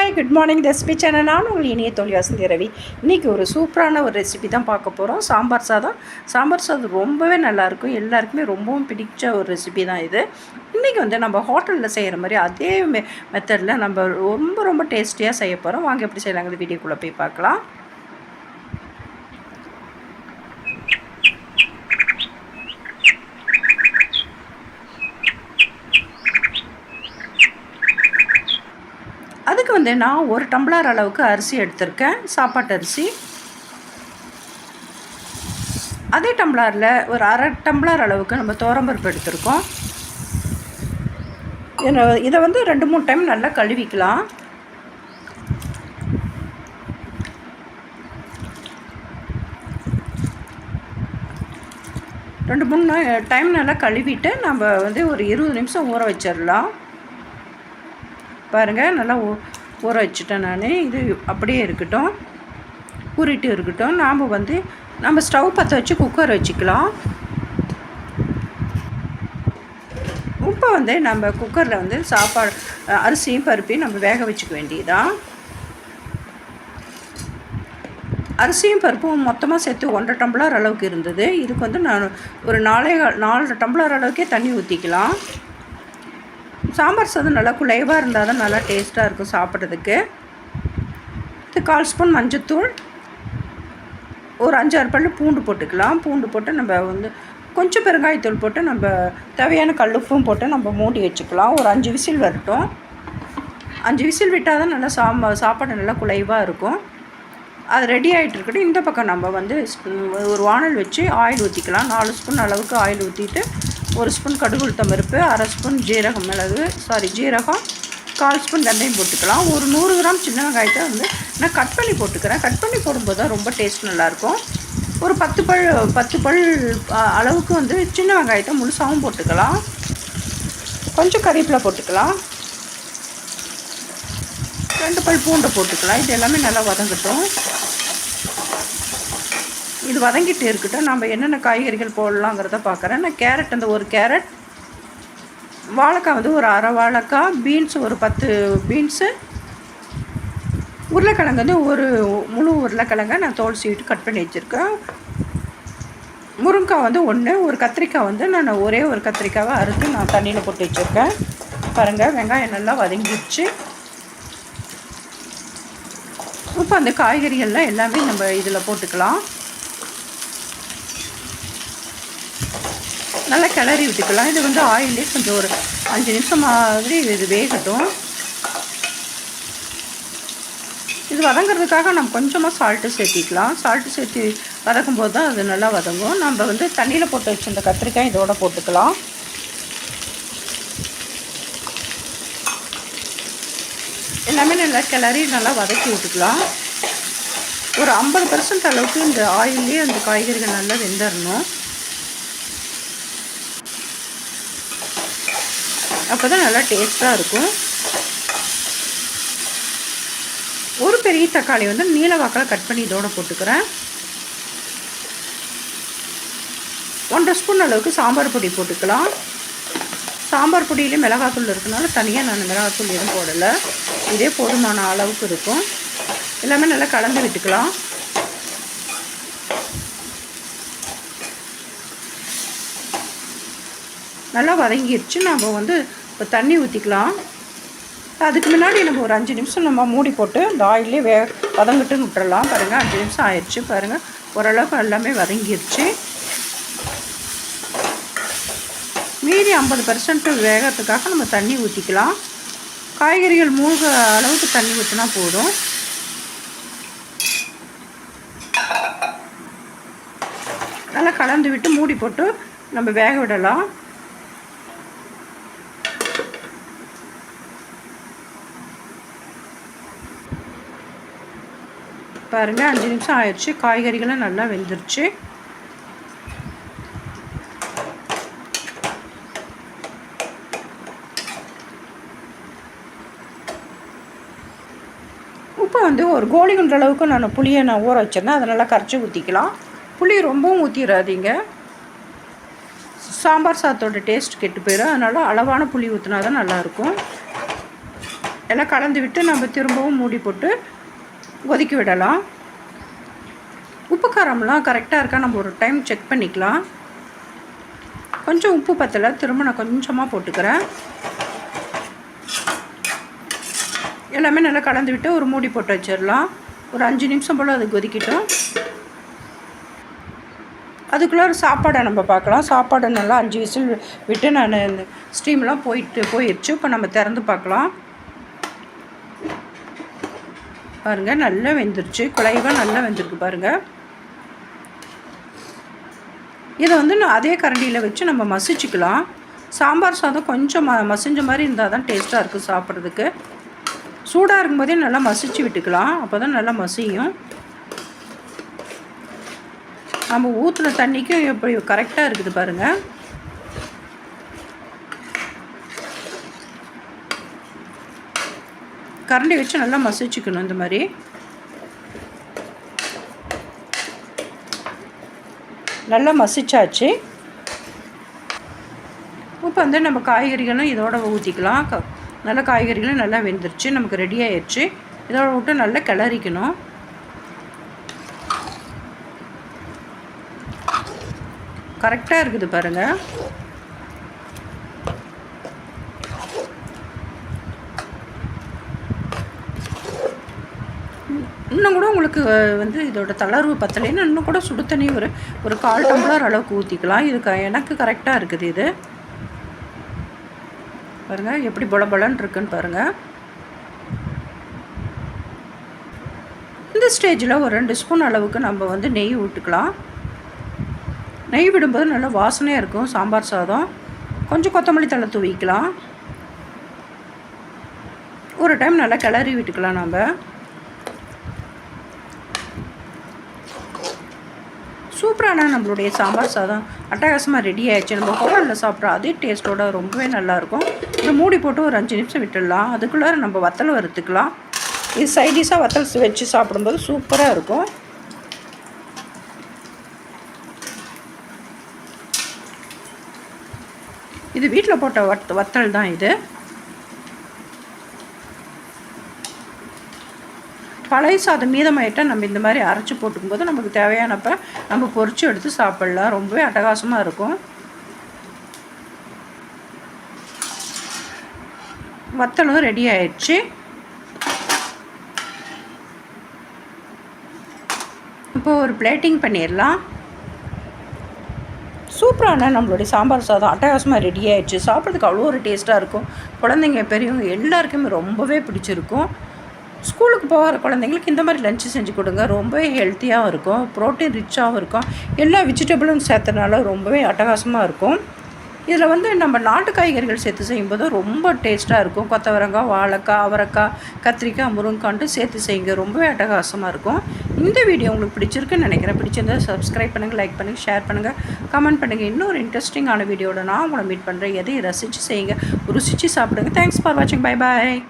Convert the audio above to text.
Hi good morning recipe channel நான் உங்கள் இனிய தோழி வசந்தி ரவி. இன்றைக்கி ஒரு சூப்பரான ஒரு ரெசிபி தான் பார்க்க போகிறோம் சாம்பார் சாதம். சாம்பார் சாதம் ரொம்பவே நல்லாயிருக்கும் எல்லாருக்குமே ரொம்பவும் பிடிச்ச ஒரு ரெசிபி தான் இது. இன்றைக்கி வந்து நம்ம ஹோட்டலில் செய்கிற மாதிரி அதே மெ மெத்தடில் நம்ம ரொம்ப ரொம்ப டேஸ்டியாக செய்ய போகிறோம் வாங்க எப்படி செய்யலாங்கிறது வீடியோக்குள்ளே போய் பார்க்கலாம். வந்து நான் ஒரு டம்ளர் அளவுக்கு அரிசி எடுத்திருக்கேன். சாப்பாட்டு அரிசி. அதே டம்ளரில் ஒரு அரை டம்ளர் அளவுக்கு நம்ம தோரம்பருப்பு எடுத்திருக்கோம். இதை- இதை வந்து ரெண்டு மூணு டைம் நல்லா கழுவிக்கலாம். ரெண்டு மூணு டைம் நல்லா கழுவிட்டு நம்ம வந்து ஒரு இருபது நிமிஷம் ஊற வச்சிடலாம். பாருங்கள் நல்லா ஊற வச்சுட்டேன் நான். இது அப்படியே இருக்கட்டும். ஊறிட்டு இருக்கட்டும். நாம் வந்து நம்ம ஸ்டவ் பற்ற வச்சு குக்கர் வச்சுக்கலாம். இப்போ வந்து நம்ம குக்கரில் வந்து சாப்பாடு அரிசியும் பருப்பையும் நம்ம வேக வச்சுக்க வேண்டியதான் அரிசியும் பருப்பும் மொத்தமாக சேர்த்து ஒன்றரை டம்ளர் அளவுக்கு இருந்தது. இதுக்கு வந்து நான் ஒரு நாலே நாலரை டம்ளர் அளவுக்கே தண்ணி ஊற்றிக்கலாம் சாம்பார் சாதம் நல்லா குலைவாக இருந்தால் தான் நல்லா டேஸ்ட்டாக இருக்கும் சாப்பிட்றதுக்கு. இது கால் ஸ்பூன் மஞ்சத்தூள். ஒரு அஞ்சாறு பல்லு பூண்டு போட்டுக்கலாம். பூண்டு போட்டு நம்ம வந்து கொஞ்சம் பெருங்காயத்தூள் போட்டு நம்ம தேவையான கல்லுப்பும் போட்டு நம்ம மூடி வச்சுக்கலாம். ஒரு அஞ்சு விசில் வரட்டும். அஞ்சு விசில் விட்டால் தான் நல்லா சாம்பார் சாப்பாடு நல்லா குலைவாக இருக்கும். அது ரெடி ஆகிட்டு இருக்கட்டும். இந்த பக்கம் நம்ம வந்து ஒரு வானல் வச்சு ஆயில் ஊற்றிக்கலாம் நாலு ஸ்பூன் அளவுக்கு ஆயில் ஊற்றிட்டு ஒரு ஸ்பூன் கடுகு உளுத்தம் பருப்பு அரை ஸ்பூன் ஜீரகம் மிளகு சாரி ஜீரகம் கால் ஸ்பூன் வெந்தயம் போட்டுக்கலாம். ஒரு நூறு கிராம் சின்ன வெங்காயத்தை வந்து நான் கட் பண்ணி போட்டுக்கிறேன். கட் பண்ணி போடும்போது தான் ரொம்ப டேஸ்ட் நல்லாயிருக்கும். ஒரு பத்து பல் பத்து பல் அளவுக்கு வந்து சின்ன வெங்காயத்தை முழுசாகவும் போட்டுக்கலாம். கொஞ்சம் கறிவேப்பிலை போட்டுக்கலாம். ரெண்டு பல் பூண்டை போட்டுக்கலாம். இது எல்லாமே நல்லா வதங்கட்டும். இது வதங்கிட்டு இருக்கட்டும். நம்ம என்னென்ன காய்கறிகள் போடலாங்கிறத பார்க்குறேன் நான் கேரட் அந்த ஒரு கேரட் வாழைக்காய் வந்து ஒரு அரை வாழைக்காய் பீன்ஸ் ஒரு பத்து பீன்ஸு உருளைக்கிழங்கு வந்து ஒரு முழு உருளைக்கிழங்க நான் தோல் சீட்டு கட் பண்ணி வச்சுருக்கேன். முருங்கைக்காய் வந்து ஒன்று ஒரு கத்திரிக்காய் வந்து நான் ஒரே ஒரு கத்திரிக்காவை அறுத்து நான் தண்ணியில் போட்டு வச்சுருக்கேன். பாருங்கள் வெங்காயம் நல்லா வதங்கிடுச்சு. இப்போ அந்த காய்கறிகள்லாம் எல்லாமே நம்ம இதில் போட்டுக்கலாம். நல்லா கிளறி விட்டுக்கலாம். இது வந்து ஆயிலே கொஞ்சம் ஒரு அஞ்சு நிமிஷம் மாதிரி இது வேகட்டும். இது வதங்கிறதுக்காக நம்ம கொஞ்சமாக சால்ட்டு சேர்த்திக்கலாம். சால்ட்டு சேர்த்து வதக்கும் போது தான் அது நல்லா வதங்கும். நம்ம வந்து தண்ணியில் போட்டு வச்சிருந்த கத்திரிக்காய் இதோட போட்டுக்கலாம். எல்லாமே நல்லா கிளறி நல்லா வதக்கி விட்டுக்கலாம். ஒரு ஐம்பது பர்சன்ட் அளவுக்கு இந்த ஆயிலே அந்த காய்கறிகள் நல்லா வெந்துடணும் அப்போ தான் நல்லா டேஸ்ட்டாக இருக்கும். ஒரு பெரிய தக்காளி வந்து நீல வாக்கில் கட் பண்ணி இதோடு போட்டுக்கிறேன். ஒன்றரை ஸ்பூன் அளவுக்கு சாம்பார் பொடி போட்டுக்கலாம். சாம்பார் பொடியிலே மிளகாத்தூள் இருக்கனால தனியாக நான் மிளகாத்தூள் எதுவும் போடலை. இதே போதுமான அளவுக்கு இருக்கும். எல்லாமே நல்லா கலந்து விட்டுக்கலாம். நல்லா வதங்கிடுச்சு நம்ம வந்து இப்போ தண்ணி ஊற்றிக்கலாம் அதுக்கு முன்னாடி நம்ம ஒரு அஞ்சு நிமிஷம் நம்ம மூடி போட்டு இந்த ஆயிலே வே வதங்கிட்டு விட்டுறலாம். பாருங்கள் அஞ்சு நிமிஷம் ஆயிடுச்சு. பாருங்கள் ஓரளவுக்கு எல்லாமே வதங்கிடுச்சு மீதி ஐம்பது பர்சன்ட் வேகத்துக்காக நம்ம தண்ணி ஊற்றிக்கலாம் காய்கறிகள் மூழ்க அளவுக்கு தண்ணி ஊற்றினா போதும். நல்லா கலந்து விட்டு மூடி போட்டு நம்ம வேக விடலாம். பாருங்கள் அஞ்சு நிமிஷம் ஆயிடுச்சு. காய்கறிகளும் நல்லா வெந்துருச்சு. இப்போ வந்து ஒரு கோழி குண்டு அளவுக்கு நான் புளியை நான் ஊற வச்சிருந்தேன். அதை நல்லா கரைச்சி ஊற்றிக்கலாம் புளி ரொம்பவும் ஊற்றிடாதீங்க சாம்பார் சாத்தோட டேஸ்ட் கெட்டு போயிடும் அதனால் அளவான புளி ஊற்றினா தான் நல்லாயிருக்கும் எல்லாம் கலந்து விட்டு நம்ம திரும்பவும் மூடி போட்டு கொதிக்க விடலாம். உப்பு காரம்லாம் கரெக்டாக இருக்கா? நம்ம ஒரு டைம் செக் பண்ணிக்கலாம். கொஞ்சம் உப்பு பத்தலை திரும்ப நான் கொஞ்சமாக போட்டுக்கிறேன். எல்லாமே நல்லா கலந்து விட்டு ஒரு மூடி போட்டு வச்சிடலாம். ஒரு அஞ்சு நிமிஷம் போல் அது கொதிக்கிட்டோம். அதுக்குள்ளே ஒரு சாப்பாடை நம்ம பார்க்கலாம். சாப்பாடை நல்லா அஞ்சு விசில் விட்டு நான் இந்த ஸ்டீம்லாம் போயிட்டு போயிடுச்சு இப்போ நம்ம திறந்து பார்க்கலாம். பாருங்கள் நல்லா வெந்துருச்சு. குழைவாக நல்லா வெந்திருக்கு பாருங்கள் இதை வந்து நான் அதே கரண்டியில் வச்சு நம்ம மசிச்சுக்கலாம். சாம்பார் சாதம் கொஞ்சம் ம மசிஞ்ச மாதிரி இருந்தால் தான் டேஸ்ட்டாக இருக்குது சாப்பிட்றதுக்கு. சூடாக இருக்கும்போதே நல்லா மசிச்சு விட்டுக்கலாம். அப்போ தான் நல்லா மசியும். நம்ம ஊற்றுன தண்ணிக்கும் எப்படி கரெக்டாக இருக்குது பாருங்கள் கரண்டி வச்சு நல்லா மசிச்சுக்கணும் இந்த மாதிரி. நல்லா மசிச்சாச்சு. இப்போ வந்து நம்ம காய்கறிகளும் இதோட ஊற்றிக்கலாம் க நல்ல காய்கறிகளும் நல்லா வெந்துருச்சு. நமக்கு ரெடி ஆயிடுச்சு இதோட விட்டு நல்லா கிளறிக்கணும். கரெக்டாக இருக்குது பாருங்கள் இன்னும் கூட உங்களுக்கு வந்து இதோட தளர்வு பத்தலைன்னு இன்னும் கூட சுடு தண்ணி ஒரு ஒரு கால் டம்ளர் அளவுக்கு ஊற்றிக்கலாம் இது க எனக்கு கரெக்டாக இருக்குது இது. பாருங்கள் எப்படி பொல பொலன்னு இருக்குன்னு பாருங்கள் இந்த ஸ்டேஜில் ஒரு ரெண்டு ஸ்பூன் அளவுக்கு நம்ம வந்து நெய் விட்டுக்கலாம் நெய் விடும்போது நல்லா வாசனையாக இருக்கும் சாம்பார் சாதம். கொஞ்சம் கொத்தமல்லி தழை தூவிக்கலாம். ஒரு டைம் நல்லா கிளறி விட்டுக்கலாம் நம்ம சூப்பரான நம்மளுடைய சாம்பார் சாதம். அட்டகாசமாக ரெடி ஆயிடுச்சு. நம்ம ஹோட்டலில் சாப்பிட்ற அதே டேஸ்ட்டோட ரொம்பவே நல்லாயிருக்கும். இது மூடி போட்டு ஒரு அஞ்சு நிமிஷம் விட்டுடலாம். அதுக்குள்ளே நம்ம வத்தல் வறுத்துக்கலாம். இது சைடிஷாக வத்தல் வச்சு சாப்பிடும்போது சூப்பராக இருக்கும். இது வீட்டில் போட்ட வத் வத்தல் தான் இது. பழைய சாதம் மீதமாயிட்டால் நம்ம இந்த மாதிரி அரைச்சி போட்டுக்கும்போது நமக்கு தேவையானப்போ நம்ம பொறிச்சு எடுத்து சாப்பிட்லாம். ரொம்பவே அட்டகாசமாக இருக்கும். வத்தலும் ரெடி ஆயிடுச்சு. இப்போ ஒரு பிளேட்டிங் பண்ணிடலாம். சூப்பரான நம்மளுடைய சாம்பார் சாதம் அட்டகாசமாக ரெடி ஆயிடுச்சு. சாப்பிட்றதுக்கு அவ்வளோ ஒரு டேஸ்ட்டாக இருக்கும். குழந்தைங்க பெரியவங்க எல்லாருக்குமே ரொம்பவே பிடிச்சிருக்கும். ஸ்கூலுக்கு போகிற குழந்தைங்களுக்கு இந்த மாதிரி லஞ்சு செஞ்சு கொடுங்க. ரொம்பவே ஹெல்த்தியாகவும் இருக்கும். ப்ரோட்டீன் ரிச்சாகவும் இருக்கும். எல்லா வெஜிடபிளும் சேர்த்தனால ரொம்பவே அட்டகாசமாக இருக்கும். இதில் வந்து நம்ம நாட்டு காய்கறிகள் சேர்த்து செய்யும்போது ரொம்ப டேஸ்ட்டாக இருக்கும். கொத்தவரங்காய் வாழைக்காய் அவரைக்காய் கத்திரிக்காய் முருங்கான்ட்டு சேர்த்து செய்யுங்க. ரொம்பவே அட்டகாசமாக இருக்கும். இந்த வீடியோ உங்களுக்கு பிடிச்சிருக்குன்னு நினைக்கிறேன். பிடிச்சிருந்தா சப்ஸ்கிரைப் பண்ணுங்கள் லைக் பண்ணுங்கள் ஷேர் பண்ணுங்கள் கமெண்ட் பண்ணுங்கள் இன்னொரு இன்ட்ரெஸ்டிங்கான வீடியோட நான் உங்களை மீட் பண்ணுறேன் எதையும் ரசித்து செய்யுங்க. ருசித்து சாப்பிடுங்க. தேங்க்ஸ் ஃபார் வாட்சிங் பை பாய்